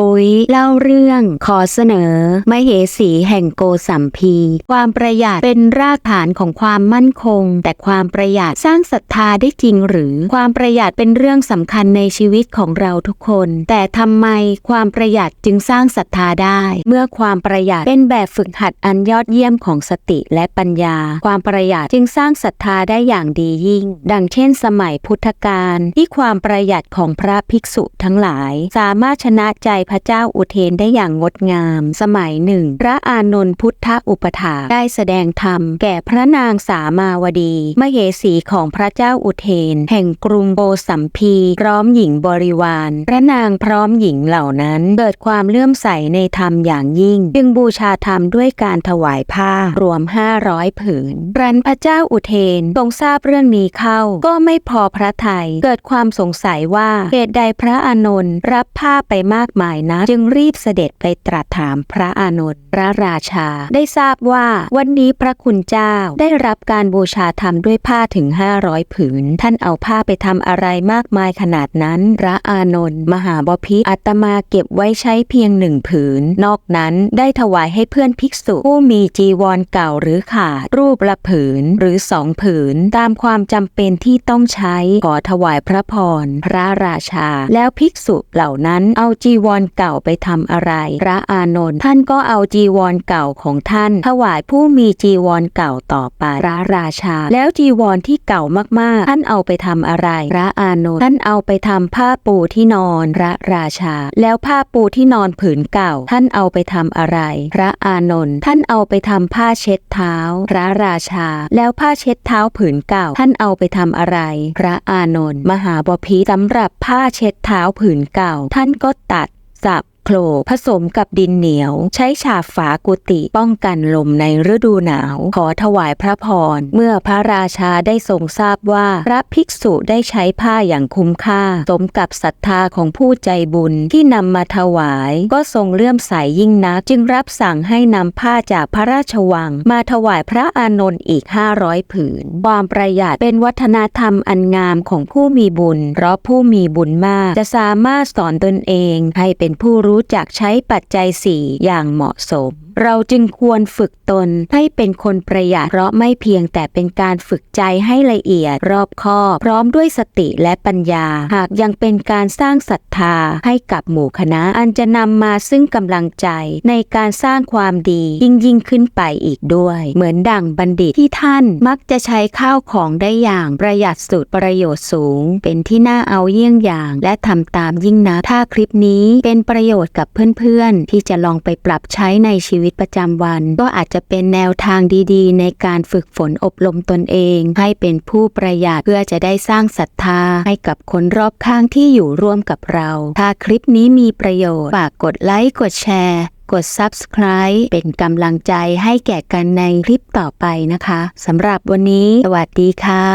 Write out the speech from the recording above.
ปุ๋ยเล่าเรื่องขอเสนอมเหสีแห่งโกสัมพี ความประหยัดเป็นรากฐานของความมั่นคง แต่ความประหยัดสร้างศรัทธาได้จริงหรือความประหยัดเป็นเรื่องสำคัญในชีวิตของเราทุกคน แต่ทำไมความประหยัดจึงสร้างศรัทธาได้ เมื่อความประหยัดเป็นแบบฝึกหัดอันยอดเยี่ยมของสติและปัญญา ความประหยัดจึงสร้างศรัทธาได้อย่างดียิ่ง ดังเช่น สมัยพุทธกาลที่ความประหยัดของพระภิกษุทั้งหลาย สามารถชนะใจพระเจ้าอุเทนได้อย่างงดงาม สมัยหนึ่ง พระอานนท์พุทธอุปถาได้แสดงธรรม แก่พระนางสามาวดีมเหสีของพระเจ้าอุเทน แห่งกรุงโบสัมพีพร้อมหญิงบริวาร พระนางพร้อมหญิงเหล่านั้น เกิดความเลื่อมใสในธรรมอย่างยิ่ง จึงบูชาธรรมด้วยการถวายผ้ารวม 500 ผืนรันพระเจ้าอุเทนทรงทราบเรื่องนี้เข้า ก็ไม่พอพระทยัยเกิดความสงสัยว่าเหตุใดพระอานนท์รับผ้าไปมากมายนะจึงรีบเสด็จไปตรัสถามพระอานนท์พระราชา ได้ทราบว่าวันนี้พระคุณเจ้าได้รับการบูชาธรรมด้วยผ้าถึง 500 ผืน ท่านเอาผ้าไปทำอะไรมากมายขนาดนั้น พระอานนท์มหาบพิตรอาตมาเก็บไว้ใช้เพียงหนึ่งผืน นอกนั้นได้ถวายให้เพื่อนภิกษุ ผู้มีจีวรเก่าหรือขาด รูปละผืนหรือสองผืน ตามความจำเป็นที่ต้องใช้ขอถวายพระพร พระราชา แล้วภิกษุเหล่านั้นเอาจีวรเก่าไปทำอะไร พระอานนท์ท่านก็เอาจีวรเก่าของท่าน ถวายผู้มีจีวรเก่าต่อไป พระราชา แล้วจีวรที่เก่ามากๆ ท่านเอาไปทำอะไร พระอานนท์ท่านเอาไปทำผ้าปูที่นอน พระราชา แล้วผ้าปูที่นอนผืนเก่า ท่านเอาไปทำอะไร พระอานนท์ท่านเอาไปทำผ้าเช็ดเท้า พระราชา แล้วผ้าเช็ดเท้าผืนเก่า ท่านเอาไปทำอะไร พระอานนท์มหาบพิตรสำหรับผ้าเช็ดเท้าผืนเก่า ท่านก็ตัด สับ โคลกผสมกับดินเหนียว ใช้ฉาบฝากุฏิป้องกันลมในฤดูหนาว ขอถวายพระพร เมื่อพระราชาได้ทรงทราบว่าพระภิกษุได้ใช้ผ้าอย่างคุ้มค่า สมกับศรัทธาของผู้ใจบุญที่นำมาถวาย ก็ทรงเลื่อมใสยยิ่งนัก จึงรับสั่งให้นำผ้าจากพระราชวัง มาถวายพระอานนท์อีก 500 ผืน ความประหยัดเป็นวัฒนธรรมอันงามของผู้มีบุญ เพราะผู้มีบุญมากจะสามารถสอนตนเองให้เป็นผู้รูู้้จักใช้ปัจจัยสี่อย่างเหมาะสม เราจึงควรฝึกตนให้เป็นคนประหยัด เพราะไม่เพียงแต่เป็นการฝึกใจให้ละเอียด รอบคอบพร้อมด้วยสติและปัญญา หากยังเป็นการสร้างศรัทธาให้กับหมู่คณะ อันจะนำมาซึ่งกำลังใจในการสร้างความดียิ่งยิ่งขึ้นไปอีกด้วย เหมือนดั่งบัณฑิตที่ท่านมักจะใช้ข้าวของได้อย่างประหยัดสุดประโยชน์สูง เป็นที่น่าเอาเยี่ยงอย่าง และทำตามยิ่งนะถ้าคลิปนี้เป็นประโยชน์กับเพื่อนๆ ที่จะลองไปปรับใช้ในชีวิตประจำวัน ก็อาจจะเป็นแนวทางดีๆ ในการฝึกฝนอบรมตนเอง ให้เป็นผู้ประหยัดเพื่อจะได้สร้างศรัทธา ให้กับคนรอบข้างที่อยู่ร่วมกับเรา ถ้าคลิปนี้มีประโยชน์ฝากกดไลค์กดแชร์กด subscribe เป็นกำลังใจให้แก่กันในคลิปต่อไปนะคะ สำหรับวันนี้ สวัสดีค่ะ